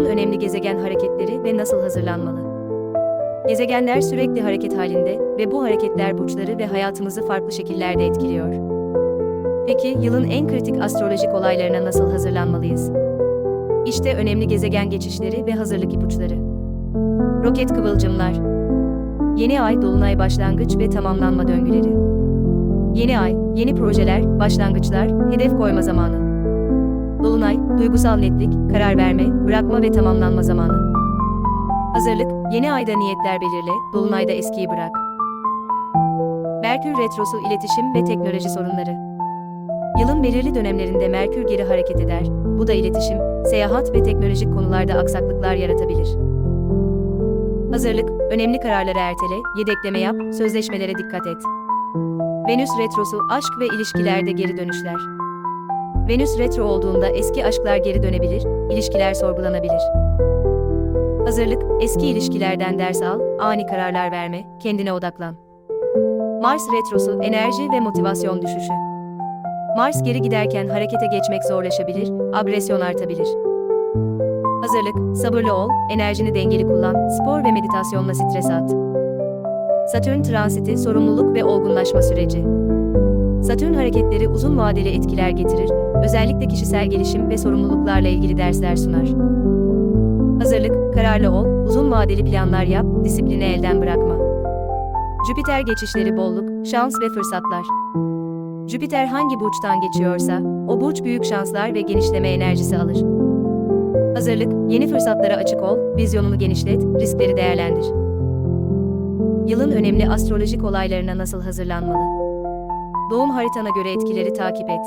Yılın önemli gezegen hareketleri ve nasıl hazırlanmalı? Gezegenler sürekli hareket halinde ve bu hareketler burçları ve hayatımızı farklı şekillerde etkiliyor. Peki yılın en kritik astrolojik olaylarına nasıl hazırlanmalıyız? İşte önemli gezegen geçişleri ve hazırlık ipuçları. Roket kıvılcımlar. Yeni ay dolunay başlangıç ve tamamlanma döngüleri. Yeni ay, yeni projeler, başlangıçlar, hedef koyma zamanı. Dolunay, duygusal netlik, karar verme, bırakma ve tamamlanma zamanı. Hazırlık, yeni ayda niyetler belirle, dolunayda eskiyi bırak. Merkür Retrosu iletişim ve teknoloji sorunları. Yılın belirli dönemlerinde Merkür geri hareket eder, bu da iletişim, seyahat ve teknolojik konularda aksaklıklar yaratabilir. Hazırlık, önemli kararları ertele, yedekleme yap, sözleşmelere dikkat et. Venüs Retrosu aşk ve ilişkilerde geri dönüşler. Venüs retro olduğunda eski aşklar geri dönebilir, ilişkiler sorgulanabilir. Hazırlık, eski ilişkilerden ders al, ani kararlar verme, kendine odaklan. Mars retrosu enerji ve motivasyon düşüşü. Mars geri giderken harekete geçmek zorlaşabilir, agresyon artabilir. Hazırlık, sabırlı ol, enerjini dengeli kullan, spor ve meditasyonla stres at. Satürn transiti sorumluluk ve olgunlaşma süreci. Satürn hareketleri uzun vadeli etkiler getirir, özellikle kişisel gelişim ve sorumluluklarla ilgili dersler sunar. Hazırlık, kararlı ol, uzun vadeli planlar yap, disiplini elden bırakma. Jüpiter geçişleri bolluk, şans ve fırsatlar. Jüpiter hangi burçtan geçiyorsa, o burç büyük şanslar ve genişleme enerjisi alır. Hazırlık, yeni fırsatlara açık ol, vizyonunu genişlet, riskleri değerlendir. Yılın önemli astrolojik olaylarına nasıl hazırlanmalı? Doğum haritana göre etkileri takip et.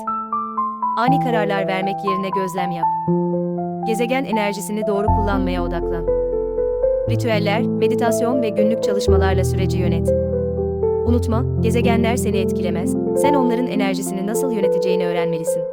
Ani kararlar vermek yerine gözlem yap. Gezegen enerjisini doğru kullanmaya odaklan. Ritüeller, meditasyon ve günlük çalışmalarla süreci yönet. Unutma, gezegenler seni etkilemez, sen onların enerjisini nasıl yöneteceğini öğrenmelisin.